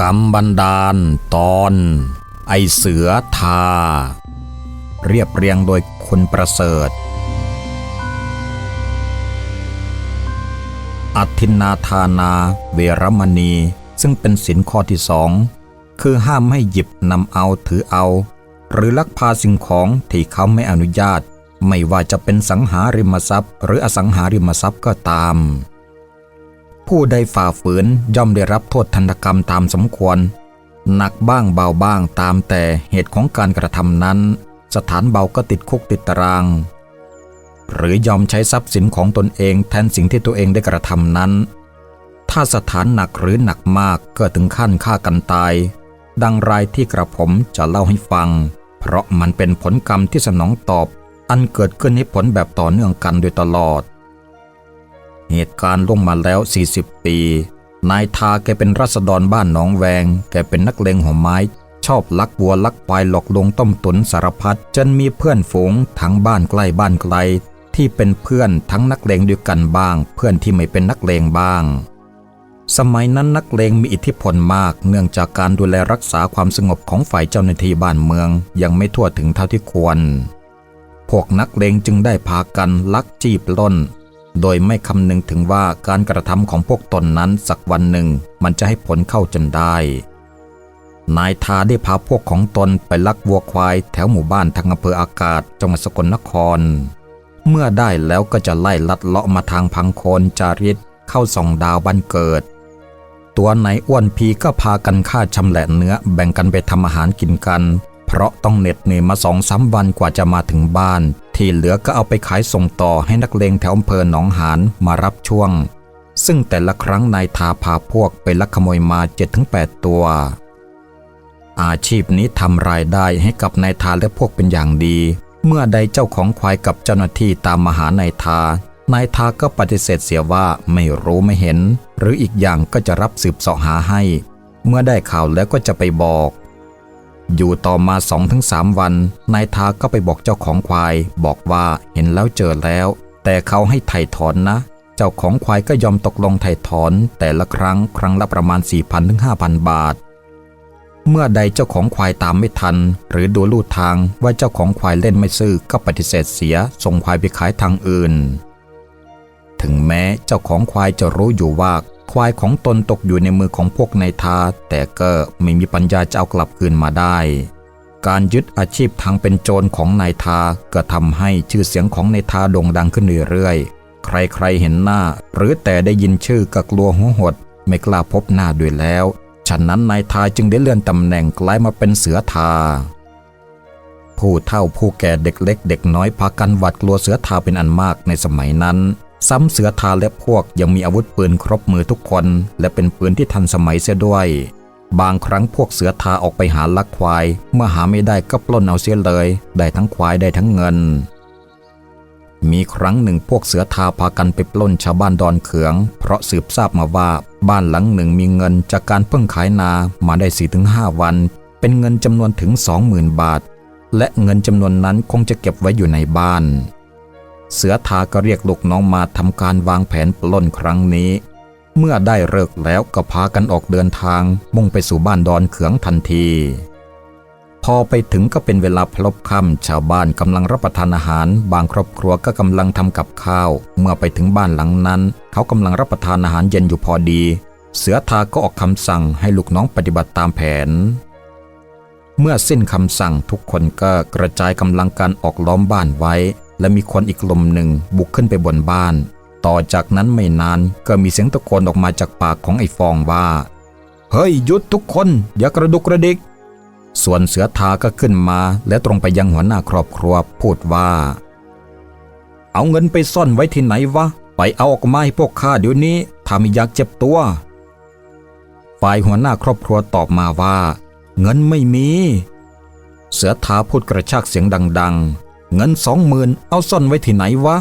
กรรมบันดาล ตอน ไอเสือทา เรียบเรียงโดยคุณประเสริฐอัทินนาทานาเวรมณี ซึ่งเป็นสินข้อที่สองคือห้ามให้หยิบนำเอาถือเอา หรือลักพาสิ่งของที่เขาไม่อนุญาต ไม่ว่าจะเป็นสังหาริมทรัพย์ หรืออสังหาริมทรัพย์ก็ตาม ผู้ใดฝ่าฝืนย่อมได้รับโทษทันตกรรมตามสมควร หนักบ้างเบาบ้างตามแต่เหตุของการกระทำนั้น สถานเบาก็ติดคุกติดตาราง หรือยอมใช้ทรัพย์สินของตนเองแทนสิ่งที่ตัวเองได้กระทำนั้น ถ้าสถานหนักหรือหนักมากก็ถึงขั้นฆ่ากันตาย ดังรายที่กระผมจะเล่าให้ฟัง เพราะมันเป็นผลกรรมที่สนองตอบ อันเกิดขึ้นให้ผลแบบต่อเนื่องกันโดยตลอด เหตุการณ์ลงมาแล้ว 40 ปี นายทาแกเป็นรัษฎรบ้านหนองแวง แกเป็นนักเลงหัวไม้ ชอบลักวัวลักควายหลอกลวงต้มตุนสารพัดจนมีเพื่อนฝูงทั้งบ้านใกล้บ้านไกล ที่เป็นเพื่อนทั้งนักเลงด้วยกันบ้าง เพื่อนที่ไม่เป็นนักเลงบ้าง สมัยนั้นนักเลงมีอิทธิพลมาก เนื่องจากการดูแลรักษาความสงบของฝ่ายเจ้าหน้าที่บ้านเมือง ยังไม่ทั่วถึงเท่าที่ควรพวกนักเลงจึงได้พากันลักจีบล้น โดยไม่คำนึงถึงว่าการกระทำของพวกตนนั้นสักวันหนึ่งมันจะให้ผลเข้าจนได้ นายทาได้พาพวกของตนไปลักวัวควายแถวหมู่บ้านทางอำเภออากาศจังหวัดสกลนคร เมื่อได้แล้วก็จะไล่ลัดเลาะมาทางพังโคนจาริตเข้าส่องดาวบันเกิด ตัวไหนอ้วนพีก็พากันฆ่าชำแหละเนื้อแบ่งกันไปทำอาหารกินกัน เพราะต้องเหน็ดเหนื่อยมาสองสามวันกว่าจะมาถึงบ้าน ที่เหลือก็เอาไปขายส่งต่อให้นักเลงแถวอำเภอหนองหานมารับช่วง ซึ่งแต่ละครั้งนายทาพาพวกไปลักขโมยมา 7-8 ตัว อาชีพนี้ทำรายได้ให้กับนายทาและพวกเป็นอย่างดี เมื่อใดเจ้าของควายกับเจ้าหน้าที่ตามมาหานายทานายทาก็ปฏิเสธเสียว่าไม่รู้ไม่เห็น หรืออีกอย่างก็จะรับสืบเสาะหาให้ เมื่อได้ข่าวแล้วก็จะไปบอก อยู่ต่อมาสองถึงสามวัน นายทาก็ไปบอกเจ้าของควาย บอกว่าเห็นแล้วเจอแล้ว แต่เขาให้ไถ่ถอนนะ เจ้าของควายก็ยอมตกลงไถ่ถอน แต่ละครั้งครั้งละประมาณ 4,000ถึง5,000 บาท เมื่อใดเจ้าของควายตามไม่ทัน หรือดูลู่ทางว่าเจ้าของควายเล่นไม่ซื่อก็ปฏิเสธเสีย ส่งควายไปขายทางอื่น ถึงแม้เจ้าของควายจะรู้อยู่ว่า ควายของตนตกอยู่ในมือของพวกนายทาแต่ก็ไม่มีปัญญาจะเอากลับคืนมาได้ การยึดอาชีพทางเป็นโจรของนายทาก็ทำให้ชื่อเสียงของนายทาโด่งดังขึ้นเรื่อยๆ ใครๆเห็นหน้า หรือแต่ได้ยินชื่อก็กลัวหัวหด ไม่กล้าพบหน้าด้วยแล้ว ฉะนั้นนายทาจึงได้เลื่อนตำแหน่งกลายมาเป็นเสือทา ผู้เฒ่าผู้แก่เด็กเล็กเด็กน้อยพากันหวาดกลัวเสือทาเป็นอันมากในสมัยนั้น ซ้ำเสือทาและพวกยังมีอาวุธปืนครบมือทุกคน และเป็นปืนที่ทันสมัยเสียด้วย บางครั้งพวกเสือทาออกไปหาลักควาย เมื่อหาไม่ได้ก็ปล้นเอาเสียเลย ได้ทั้งควายได้ทั้งเงิน มีครั้งหนึ่งพวกเสือทาพากันไปปล้นชาวบ้านดอนเขือง เพราะสืบทราบมาว่าบ้านหลังหนึ่งมีเงินจากการเพิ่งขายนามาได้4-5ถึงหวัน เป็นเงินจำนวนถึง20,000บาท และเงินจำนวนนั้นคงจะเก็บไว้อยู่ในบ้าน เสือทาก็เรียกลูกน้องมาทำการวางแผนปล้นครั้งนี้ เมื่อได้เลิกแล้วก็พากันออกเดินทาง มุ่งไปสู่บ้านดอนเขืองทันที พอไปถึงก็เป็นเวลาพลบค่ำชาวบ้านกำลังรับประทานอาหาร บางครอบครัวก็กำลังทำกับข้าว เมื่อไปถึงบ้านหลังนั้น เขากำลังรับประทานอาหารเย็นอยู่พอดี เสือทาก็ออกคำสั่งให้ลูกน้องปฏิบัติตามแผนเมื่อสิ้นคำสั่งทุกคนก็กระจายกำลังการออกล้อมบ้านไว้ และมีคนอีกกลุ่มหนึ่งบุกขึ้นไปบนบ้าน ต่อจากนั้นไม่นานก็มีเสียงตะโกนออกมาจากปากของไอ้ฟองว่า เฮ้ยหยุดทุกคน อย่ากระดุกกระดิก ส่วนเสือทาก็ขึ้นมาและตรงไปยังหัวหน้าครอบครัวพูดว่า เอาเงินไปซ่อนไว้ที่ไหนวะ ไปเอาออกมาให้พวกข้าเดี๋ยวนี้ถ้าไม่อยากเจ็บตัว ฝ่ายหัวหน้าครอบครัวตอบมาว่า เงินไม่มี เสือทาพูดกระชากเสียงดัง ๆ เงินสองหมื่นเอาซ่อนไว้ที่ไหนวะ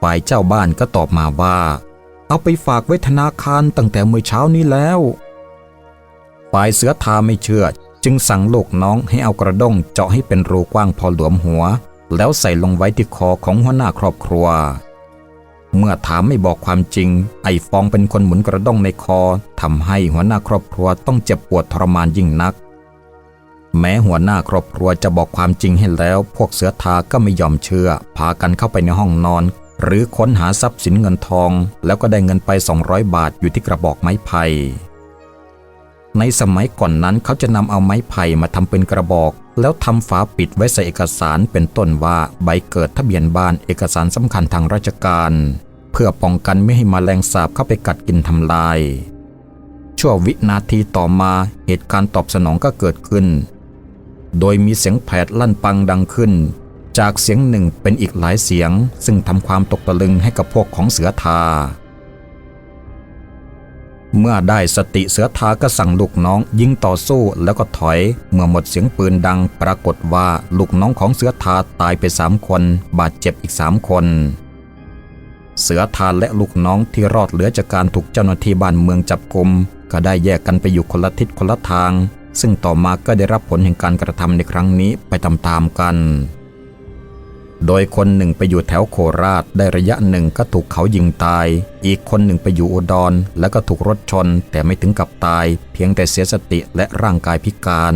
ฝ่ายเจ้าบ้านก็ตอบมาว่า เอาไปฝากไว้ธนาคารตั้งแต่เมื่อเช้านี้แล้ว ฝ่ายเสือทาไม่เชื่อ จึงสั่งลูกน้องให้เอากระด้งเจาะให้เป็นรูกว้างพอหลวมหัว แล้วใส่ลงไว้ที่คอของหัวหน้าครอบครัว เมื่อถามไม่บอกความจริง ไอ้ฟองเป็นคนหมุนกระด้งในคอทำให้หัวหน้าครอบครัวต้องเจ็บปวดทรมานยิ่งนัก แม้หัวหน้าครอบครัวจะบอกความจริงให้แล้ว พวกเสือทาก็ไม่ยอมเชื่อ พากันเข้าไปในห้องนอน หรือค้นหาทรัพย์สินเงินทอง แล้วก็ได้เงินไป 200 บาทอยู่ที่กระบอกไม้ไผ่ในสมัยก่อนนั้นเขาจะนำเอาไม้ไผ่มาทำเป็นกระบอก แล้วทำฝาปิดไว้ใส่เอกสารเป็นต้นว่าใบเกิดทะเบียนบ้านเอกสารสำคัญทางราชการ เพื่อป้องกันไม่ให้มแมลงสาบเข้าไปกัดกินทำลาย ชั่ววินาทีต่อมาเหตุการณ์ตอบสนองก็เกิดขึ้น โดยมีเสียงแผดลั่นปังดังขึ้น จากเสียงหนึ่งเป็นอีกหลายเสียง ซึ่งทำความตกตะลึงให้กับพวกของเสือทา เมื่อได้สติเสือทาก็สั่งลูกน้องยิงต่อสู้แล้วก็ถอย เมื่อหมดเสียงปืนดังปรากฏว่าลูกน้องของเสือทาตายไปสามคน บาดเจ็บอีกสามคนเสือทาและลูกน้องที่รอดเหลือจากการถูกเจ้าหน้าที่บ้านเมืองจับกุมก็ได้แยกกันไปอยู่คนละทิศคนละทาง ซึ่งต่อมาก็ได้รับผลแห่งการกระทำในครั้งนี้ไปตามๆกัน โดยคนหนึ่งไปอยู่แถวโคราชได้ระยะหนึ่งก็ถูกเขายิงตาย อีกคนหนึ่งไปอยู่อุดรแล้วก็ถูกรถชนแต่ไม่ถึงกับตาย เพียงแต่เสียสติและร่างกายพิการ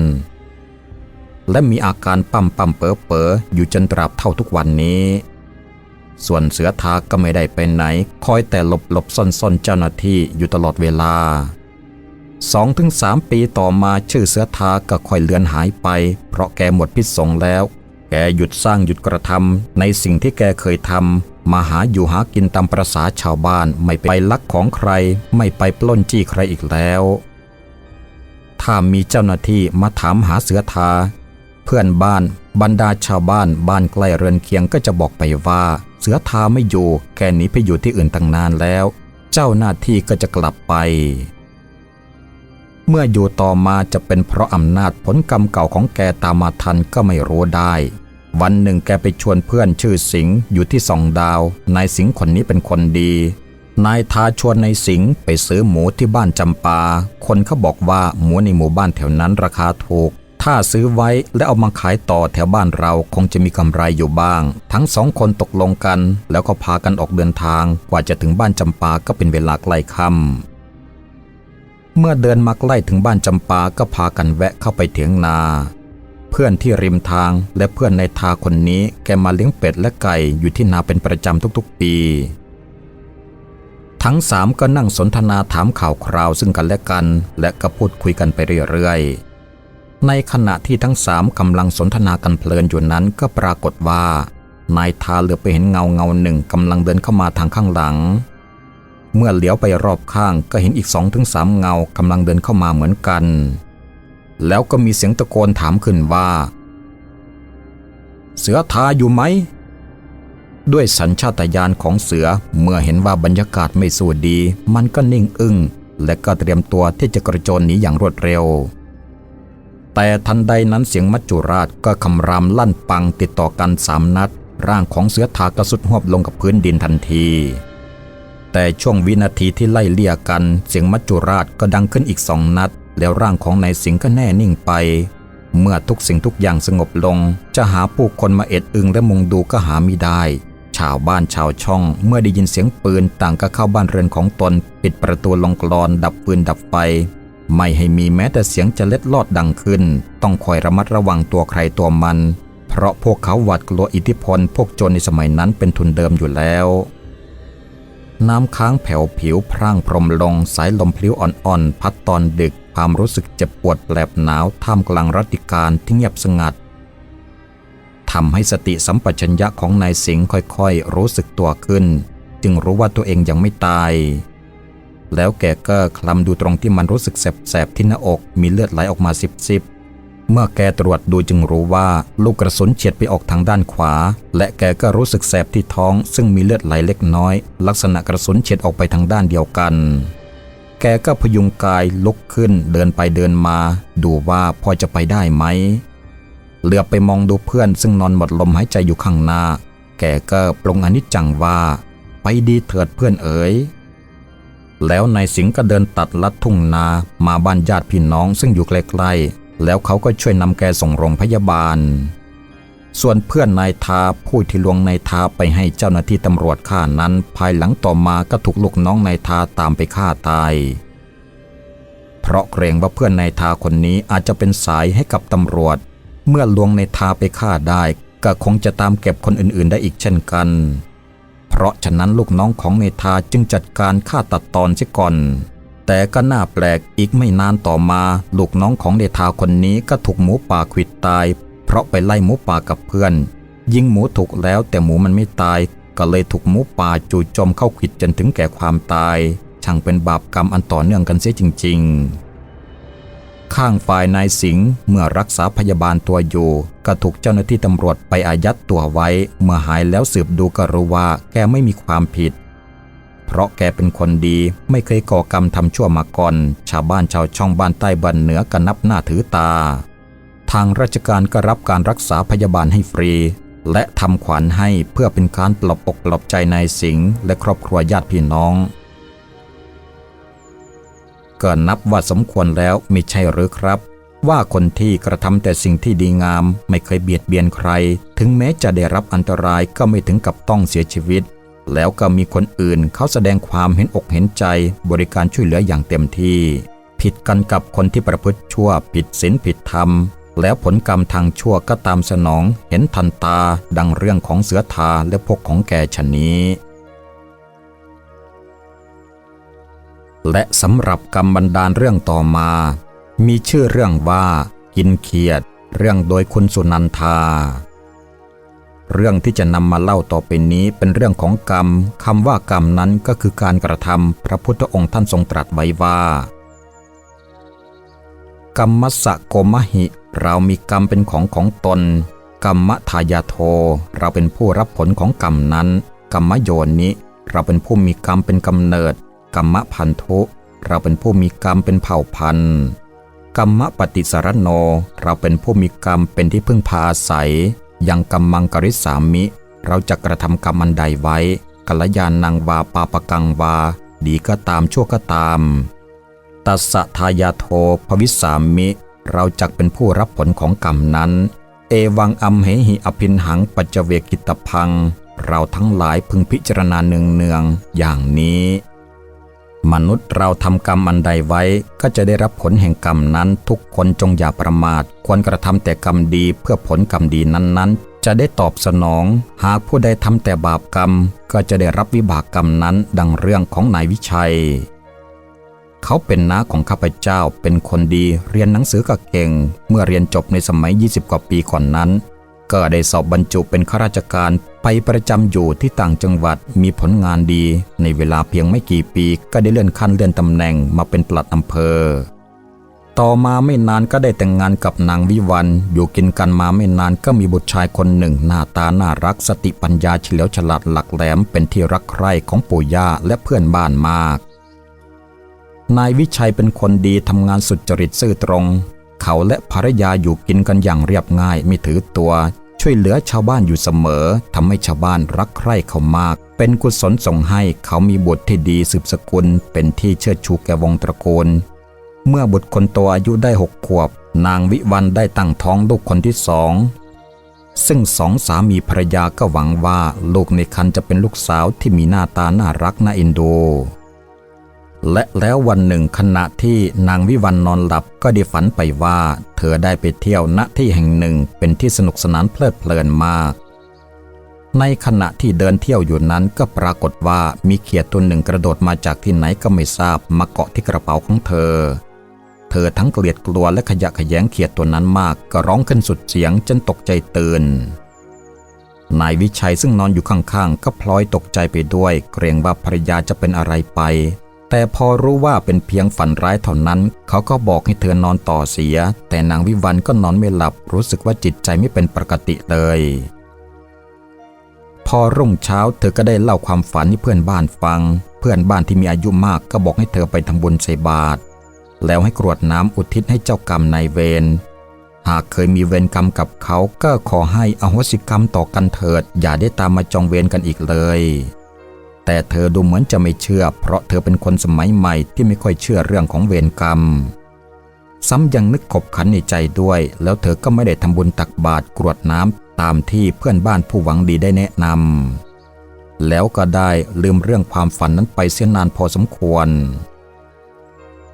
และมีอาการปั๊มปั๊มเป๋อเป๋ออยู่จนตราบเท่าทุกวันนี้ ส่วนเสือทาก็ไม่ได้ไปไหน คอยแต่หลบหลบซ่อนซนเจ้าหน้าที่อยู่ตลอดเวลา สองถึงสามปีต่อมาชื่อเสือทาก็ค่อยเลือนหายไป เพราะแกหมดพิษสงแล้ว แกหยุดสร้างหยุดกระทำในสิ่งที่แกเคยทำมาหาอยู่หากินตามประษาชาวบ้านไม่ไปลักของใคร ไม่ไปปล้นจี้ใครอีกแล้ว ถ้ามีเจ้าหน้าที่มาถามหาเสือทา เพื่อนบ้าน บรรดาชาวบ้านบ้านใกล้เรือนเคียงก็จะบอกไปว่า เสือทาไม่อยู่ แกหนีไปอยู่ที่อื่นตั้งนานแล้ว เจ้าหน้าที่ก็จะกลับไป เมื่ออยู่ต่อมาจะเป็นเพราะอำนาจผลกรรมเก่าของแกตามมาทันก็ไม่รู้ได้ วันหนึ่งแกไปชวนเพื่อนชื่อสิงห์อยู่ที่สองดาว นายสิงห์คนนี้เป็นคนดี นายทาชวนนายสิงห์ไปซื้อหมูที่บ้านจำปา คนเขาบอกว่าหมูในหมู่บ้านแถวนั้นราคาถูก ถ้าซื้อไว้และเอามาขายต่อแถวบ้านเราคงจะมีกำไรอยู่บ้าง ทั้งสองคนตกลงกัน แล้วก็พากันออกเดินทาง กว่าจะถึงบ้านจำปาก็เป็นเวลาใกล้ค่ำ เมื่อเดินมาใกล้ถึงบ้านจำปาก็พากันแวะเข้าไปเถียงนา เพื่อนที่ริมทางและเพื่อนในทาคนนี้แกมาเลี้ยงเป็ดและไก่อยู่ที่นาเป็นประจำทุกๆปี ทั้งสามก็นั่งสนทนาถามข่าวคราวซึ่งกันและกัน และก็พูดคุยกันไปเรื่อยๆ ในขณะที่ทั้งสามกำลังสนทนากันเพลินอยู่นั้นก็ปรากฏว่านายทาเหลือไปเห็นเงาเงาหนึ่งกำลังเดินเข้ามาทางข้างหลัง เมื่อเหลียวไปรอบข้างก็เห็นอีกสองถึงสามเงากำลังเดินเข้ามาเหมือนกัน แล้วก็มีเสียงตะโกนถามขึ้นว่า เสือทาอยู่ไหม ด้วยสัญชาตญาณของเสือเมื่อเห็นว่าบรรยากาศไม่สู้ดี มันก็นิ่งอึ้งและก็เตรียมตัวที่จะกระโจนหนีอย่างรวดเร็ว แต่ทันใดนั้นเสียงมัจจุราชก็คำรามลั่นปังติดต่อกันสามนัด ร่างของเสือทากระสุดหวบลงกับพื้นดินทันที แต่ช่วงวินาทีที่ไล่เลี่ยกัน เสียงมัจจุราชก็ดังขึ้นอีกสองนัด แล้วร่างของนายสิงห์ก็แน่นิ่งไป เมื่อทุกสิ่งทุกอย่างสงบลง จะหาผู้คนมาเอ็ดอึงและมุงดูก็หาไม่ได้ ชาวบ้านชาวช่อง เมื่อได้ยินเสียงปืนต่างก็เข้าบ้านเรือนของตน ปิดประตูลงกรอนดับปืนดับไฟไม่ให้มีแม้แต่เสียงจะเล็ดลอดดังขึ้น ต้องคอยระมัดระวังตัวใครตัวมัน เพราะพวกเขาหวาดกลัวอิทธิพลพวกโจรในสมัยนั้นเป็นทุนเดิมอยู่แล้ว น้ำค้างแผ่วผิวพร่างพรมลงสายลมพลิ้วอ่อนๆ พัดตอนดึก ความรู้สึกเจ็บปวดแปลบหนาวท่ามกลางรัติการที่เงียบสงัดทำให้สติสัมปชัญญะของนายสิงห์ค่อยๆ รู้สึกตัวขึ้น จึงรู้ว่าตัวเองยังไม่ตาย แล้วแกก็คลำดูตรงที่มันรู้สึกแสบๆที่หน้าอกมีเลือดไหลออกมาซิบๆ เมื่อแกตรวจดูจึงรู้ว่าลูกกระสุนเฉียดไปออกทางด้านขวา และแกก็รู้สึกแสบที่ท้องซึ่งมีเลือดไหลเล็กน้อย ลักษณะกระสุนเฉียดออกไปทางด้านเดียวกัน แกก็พยุงกายลุกขึ้นเดินไปเดินมา ดูว่าพอจะไปได้ไหม เหลือไปมองดูเพื่อนซึ่งนอนหมดลมหายใจอยู่ข้างหน้า แกก็ปรงอนิจจังว่า ไปดีเถิดเพื่อนเอ๋ยแล้วนายสิงห์ก็เดินตัดลัดทุ่งนามาบ้านญาติพี่น้องซึ่งอยู่ใกล้ๆ แล้วเขาก็ช่วยนำแกส่งโรงพยาบาล ส่วนเพื่อนนายทาผู้ที่ลวงนายทาไปให้เจ้าหน้าที่ตำรวจฆ่านั้น ภายหลังต่อมาก็ถูกลูกน้องนายทาตามไปฆ่าตาย เพราะเกรงว่าเพื่อนนายทาคนนี้อาจจะเป็นสายให้กับตำรวจ เมื่อลวงนายทาไปฆ่าได้ก็คงจะตามเก็บคนอื่นๆ ได้อีกเช่นกัน เพราะฉะนั้นลูกน้องของนายทาจึงจัดการฆ่าตัดตอนเสียก่อน แต่ก็น่าแปลกอีกไม่นานต่อมาลูกน้องของเนทาคนนี้ก็ถูกหมูป่าขวิดตาย เพราะไปไล่หมูป่ากับเพื่อน ยิงหมูถูกแล้วแต่หมูมันไม่ตาย ก็เลยถูกหมูป่าจู่โจมเข้าขิดจนถึงแก่ความตาย ช่างเป็นบาปกรรมอันต่อเนื่องกันเสียจริง ๆ ข้างฝ่ายนายสิงห์เมื่อรักษาพยาบาลตัวอยู่ ก็ถูกเจ้าหน้าที่ตำรวจไปอายัดตัวไว้ เมื่อหายแล้วสืบดูก็รู้ว่าแกไม่มีความผิด เพราะแกเป็นคนดี ไม่เคยก่อกรรมทำชั่วมาก่อน ชาวบ้านชาวช่องบ้านใต้บ้านเหนือก็นับหน้าถือตา ทางราชการก็รับการรักษาพยาบาลให้ฟรี และทำขวัญให้เพื่อเป็นการปลอบอกปลอบใจนายสิงห์และครอบครัวญาติพี่น้องก็นับว่าสมควรแล้วมิใช่หรือครับ ว่าคนที่กระทำแต่สิ่งที่ดีงาม ไม่เคยเบียดเบียนใคร ถึงแม้จะได้รับอันตรายก็ไม่ถึงกับต้องเสียชีวิต แล้วก็มีคนอื่นเขาแสดงความเห็นอกเห็นใจบริการช่วยเหลืออย่างเต็มที่ ผิดกันกับคนที่ประพฤติชั่ว ผิดศีลผิดธรรม แล้วผลกรรมทางชั่วก็ตามสนอง เห็นทันตา ดังเรื่องของเสือทาและพวกของแกชนนี้ และสำหรับกรรมบันดาลเรื่องต่อมา มีชื่อเรื่องว่า กินเขียด เรื่องโดยคุณสุนันทา เรื่องที่จะนำมาเล่าต่อไปนี้เป็นเรื่องของกรรมคำว่ากรรมนั้นก็คือการกระทำพระพุทธองค์ท่านทรงตรัสไว้ว่ากรรมสะโกมหิ เรามีกรรมเป็นของของตน กรรมทายาโท เราเป็นผู้รับผลของกรรมนั้น กรรมโยนิเราเป็นผู้มีกรรมเป็นกำเนิด กรรมพันธุ เราเป็นผู้มีกรรมเป็นเผ่าพันธุ์กรรมปฏิสารโน เราเป็นผู้มีกรรมเป็นที่พึ่งพาอาศัย ยังกรรมังกริสามิ เราจะกระทำกรรมอันใดไว้กัลยาณังวาปาปกังวา ดีก็ตามชั่วก็ตาม ตัสสะทายาโทภวิสามิ เราจักเป็นผู้รับผลของกรรมนั้น เอวังอัมเหหิอภินหังปัจเจเวกิตพัง เราทั้งหลายพึงพิจารณาเนืองๆอย่างนี้ มนุษย์เราทำกรรมอันใดไว้ ก็จะได้รับผลแห่งกรรมนั้น ทุกคนจงอย่าประมาท ควรกระทำแต่กรรมดีเพื่อผลกรรมดีนั้นๆ จะได้ตอบสนอง หากผู้ใดทำแต่บาปกรรม ก็จะได้รับวิบากกรรมนั้น ดังเรื่องของนายวิชัย เขาเป็นน้าของข้าพเจ้าเป็นคนดีเรียนหนังสือก็เก่ง เมื่อเรียนจบในสมัย 20 กว่าปีก่อนนั้น ก็ได้สอบบรรจุเป็นข้าราชการ ไปประจำอยู่ที่ต่างจังหวัดมีผลงานดี ในเวลาเพียงไม่กี่ปีก็ได้เลื่อนขั้นเลื่อนตำแหน่งมาเป็นปลัดอำเภอ ต่อมาไม่นานก็ได้แต่งงานกับนางวิวัน อยู่กินกันมาไม่นานก็มีบุตรชายคนหนึ่ง หน้าตาน่ารักสติปัญญาเฉลียวฉลาดหลักแหลมเป็นที่รักใคร่ของปู่ย่าและเพื่อนบ้านมาก นายวิชัยเป็นคนดีทำงานสุจริตซื่อตรง เขาและภรรยาอยู่กินกันอย่างเรียบง่ายไม่ถือตัว ช่วยเหลือชาวบ้านอยู่เสมอทำให้ชาวบ้านรักใคร่เขามาก เป็นกุศลส่งให้เขามีบุตรที่ดีสืบสกุล เป็นที่เชิดชูแก่วงตระกูล เมื่อบุตรคนโตอายุได้หกขวบ นางวิวันได้ตั้งท้องลูกคนที่สองซึ่งสองสามีภรรยาก็หวังว่า ลูกในครรภ์จะเป็นลูกสาวที่มีหน้าตาน่ารักน่าเอ็นดู และแล้ววันหนึ่งขณะที่นางวิวันนอนหลับก็ได้ฝันไปว่า เธอได้ไปเที่ยวณที่แห่งหนึ่งเป็นที่สนุกสนานเพลิดเพลินมาก ในขณะที่เดินเที่ยวอยู่นั้นก็ปรากฏว่ามีเขียดตัวหนึ่งกระโดดมาจากที่ไหนก็ไม่ทราบมาเกาะที่กระเป๋าของเธอ เธอทั้งเกลียดกลัวและขยะขยงเขียดตัวนั้นมากก็ร้องขึ้นสุดเสียงจนตกใจตื่นนายวิชัยซึ่งนอนอยู่ข้างๆ ก็พลอยตกใจไปด้วย เกรงว่าภรรยาจะเป็นอะไรไป แต่พอรู้ว่าเป็นเพียงฝันร้ายเท่านั้น เขาก็บอกให้เธอนอนต่อเสีย แต่นางวิวันก็นอนไม่หลับ รู้สึกว่าจิตใจไม่เป็นปกติเลย พอรุ่งเช้าเธอก็ได้เล่าความฝันให้เพื่อนบ้านฟัง เพื่อนบ้านที่มีอายุมากก็บอกให้เธอไปทำบุญใส่บาตรแล้วให้กรวดน้ำอุทิศให้เจ้ากรรมนายเวรหากเคยมีเวรกรรมกับเขาก็ขอให้อโหสิกรรมต่อกันเถิด อย่าได้ตามมาจองเวรกันอีกเลย แต่เธอดูเหมือนจะไม่เชื่อ เพราะเธอเป็นคนสมัยใหม่ที่ไม่ค่อยเชื่อเรื่องของเวรกรรม ซ้ำยังนึกขบขันในใจด้วย แล้วเธอก็ไม่ได้ทำบุญตักบาตรกรวดน้ำตามที่เพื่อนบ้านผู้หวังดีได้แนะนำแล้วก็ได้ลืมเรื่องความฝันนั้นไปเสียนานพอสมควร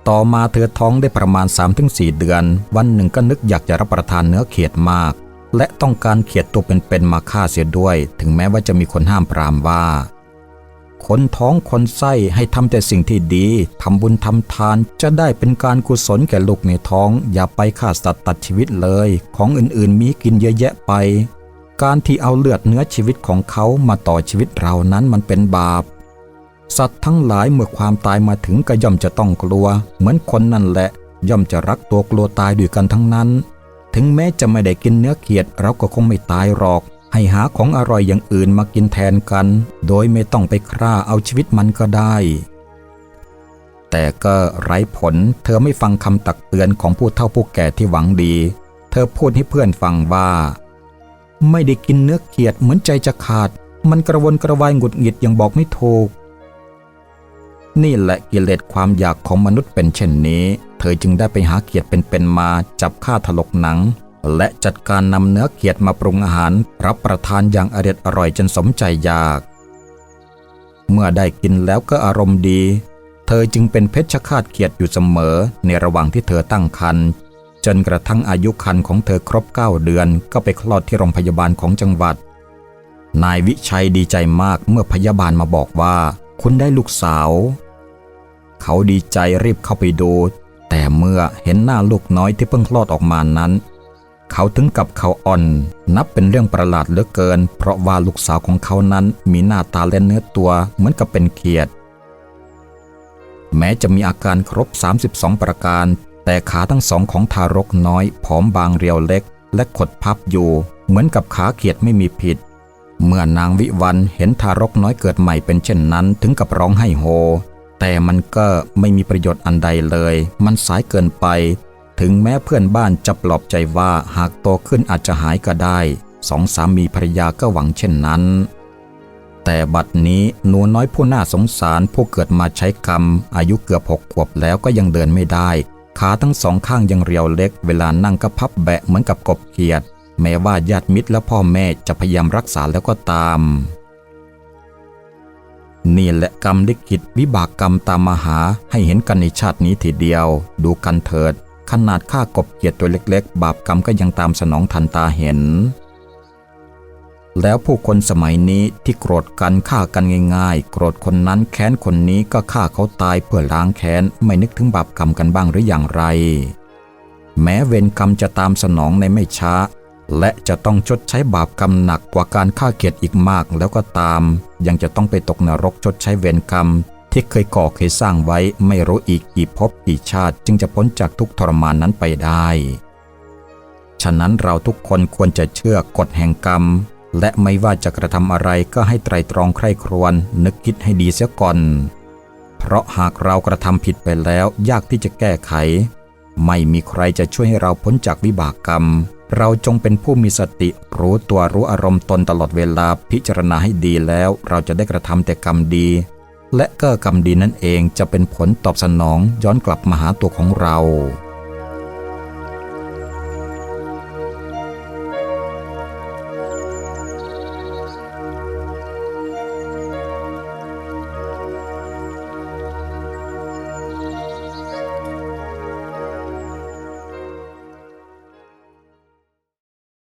ต่อมาเธอท้องได้ประมาณ 3-4 เดือน วันหนึ่งก็นึกอยากจะรับประทานเนื้อเขียดมากและต้องการเขียดตัวเป็นๆมาฆ่าเสียด้วย ถึงแม้ว่าจะมีคนห้ามปรามว่า คนท้องคนไส้ให้ทำแต่สิ่งที่ดีทำบุญทำทานจะได้เป็นการกุศลแก่ลูกในท้อง อย่าไปฆ่าสัตว์ตัดชีวิตเลย ของอื่นๆมีกินเยอะแยะไป การที่เอาเลือดเนื้อชีวิตของเขามาต่อชีวิตเรานั้นมันเป็นบาป สัตว์ทั้งหลายเมื่อความตายมาถึงก็ย่อมจะต้องกลัว เหมือนคนนั่นแหละ ย่อมจะรักตัวกลัวตายด้วยกันทั้งนั้น ถึงแม้จะไม่ได้กินเนื้อเขียดเราก็คงไม่ตายหรอก ให้หาของอร่อยอย่างอื่นมากินแทนกัน โดยไม่ต้องไปฆ่าเอาชีวิตมันก็ได้ แต่ก็ไร้ผลเธอไม่ฟังคำตักเตือนของผู้เฒ่าผู้แก่ที่หวังดี เธอพูดให้เพื่อนฟังว่า ไม่ได้กินเนื้อเขียดเหมือนใจจะขาด มันกระวนกระวายหงุดหงิดอย่างบอกไม่ถูกนี่แหละกิเลสความอยากของมนุษย์เป็นเช่นนี้ เธอจึงได้ไปหาเขียดเป็นๆมาจับฆ่าถลกหนัง และจัดการนำเนื้อเขียดมาปรุงอาหาร รับประทานอย่างอร็ดอร่อยจนสมใจอยากเมื่อได้กินแล้วก็อารมณ์ดี เธอจึงเป็นเพชฌฆาตเขียดอยู่เสมอในระหว่างที่เธอตั้งครรภ์จนกระทั่งอายุครรภ์ของเธอครบ 9 เดือน ก็ไปคลอดที่โรงพยาบาลของจังหวัด นายวิชัยดีใจมากเมื่อพยาบาลมาบอกว่า คุณได้ลูกสาว เขาดีใจรีบเข้าไปดู แต่เมื่อเห็นหน้าลูกน้อยที่เพิ่งคลอดออกมานั้น เขาถึงกับเขาอ่อน นับเป็นเรื่องประหลาดเหลือเกิน เพราะว่าลูกสาวของเขานั้นมีหน้าตาและเนื้อตัวเหมือนกับเป็นเขียด แม้จะมีอาการครบ 32 ประการ แต่ขาทั้งสองของทารกน้อยผอมบางเรียวเล็ก และขดพับอยู่ เหมือนกับขาเขียดไม่มีผิด เมื่อนางวิวันเห็นทารกน้อยเกิดใหม่เป็นเช่นนั้น ถึงกับร้องไห้โฮ แต่มันก็ไม่มีประโยชน์อันใดเลย มันสายเกินไป ถึงแม้เพื่อนบ้านจะปลอบใจว่าหากโตขึ้นอาจจะหายก็ได้สองสามีภรรยาก็หวังเช่นนั้น แต่บัดนี้หนูน้อยผู้น่าสงสารผู้เกิดมาใช้กรรม อายุเกือบหกขวบแล้วก็ยังเดินไม่ได้ ขาทั้งสองข้างยังเรียวเล็ก เวลานั่งก็พับแบะเหมือนกับกบเขียด แม้ว่าญาติมิตรและพ่อแม่จะพยายามรักษาแล้วก็ตามนี่แหละกรรมลิขิตวิบากกรรมตามมาหาให้เห็นกันในชาตินี้ทีเดียว ดูกันเถิด ขนาดฆ่ากบเกียดตัวเล็กๆ บาปกรรมก็ยังตามสนองทันตาเห็น แล้วผู้คนสมัยนี้ที่โกรธกันฆ่ากันง่าย ๆ โกรธคนนั้นแค้นคนนี้ก็ฆ่าเขาตายเพื่อล้างแค้น ไม่นึกถึงบาปกรรมกันบ้างหรืออย่างไร แม้เวรกรรมจะตามสนองในไม่ช้า และจะต้องชดใช้บาปกรรมหนักกว่าการฆ่าเกียรติอีกมากแล้วก็ตาม ยังจะต้องไปตกนรกชดใช้เวรกรรม ที่เคยก่อเคยสร้างไว้ไม่รู้อีกกี่ภพกี่ชาติจึงจะพ้นจากทุกทรมานนั้นไปได้ ฉะนั้นเราทุกคนควรจะเชื่อกฎแห่งกรรม และไม่ว่าจะกระทำอะไรก็ให้ไตรตรองใคร่ครวญนึกคิดให้ดีเสียก่อน เพราะหากเรากระทำผิดไปแล้วยากที่จะแก้ไข ไม่มีใครจะช่วยให้เราพ้นจากวิบากกรรม เราจงเป็นผู้มีสติรู้ตัวรู้อารมณ์ตนตลอดเวลาพิจารณาให้ดีแล้ว เราจะได้กระทำแต่กรรมดี และก็กรรมดีนั่นเองจะเป็นผลตอบสนองย้อนกลับมาหาตัวของเรา